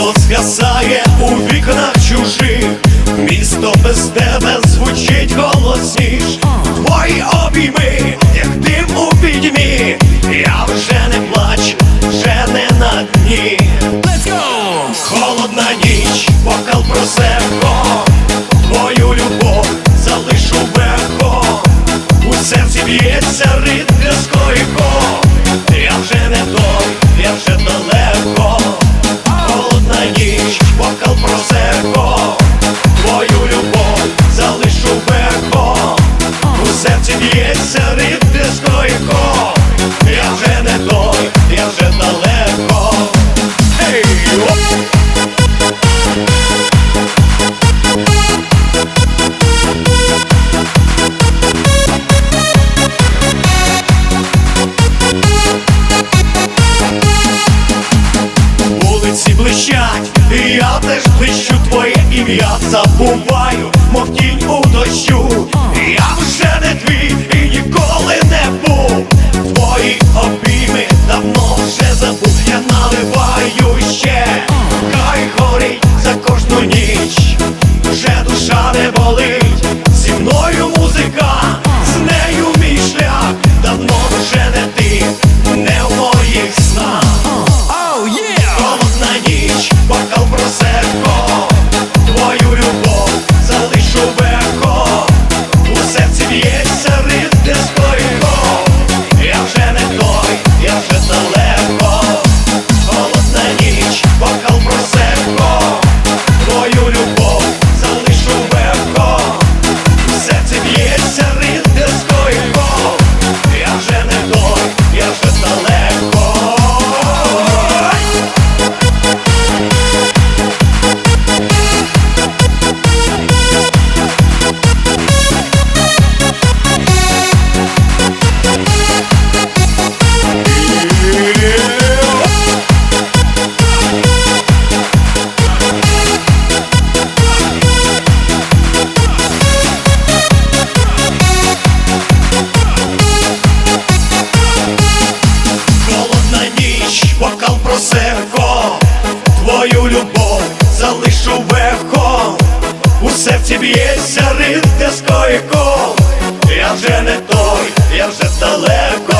світло згасає у вікнах чужих, місто без тебе звучить голосніш. Твої обійми, як дим у підьмі, я вже не плач, вже не на дні. Let's go! Холодна ніч, бокал себе. Я теж блищу твоє ім'я забуваю, мов тінь у дощу. Я вже не твій і ніколи не був. Твої обійми давно вже забув. Я наливаю ще, любов залишу вехо У серці б'ється ритм дискоїко Я вже не той, я вже далеко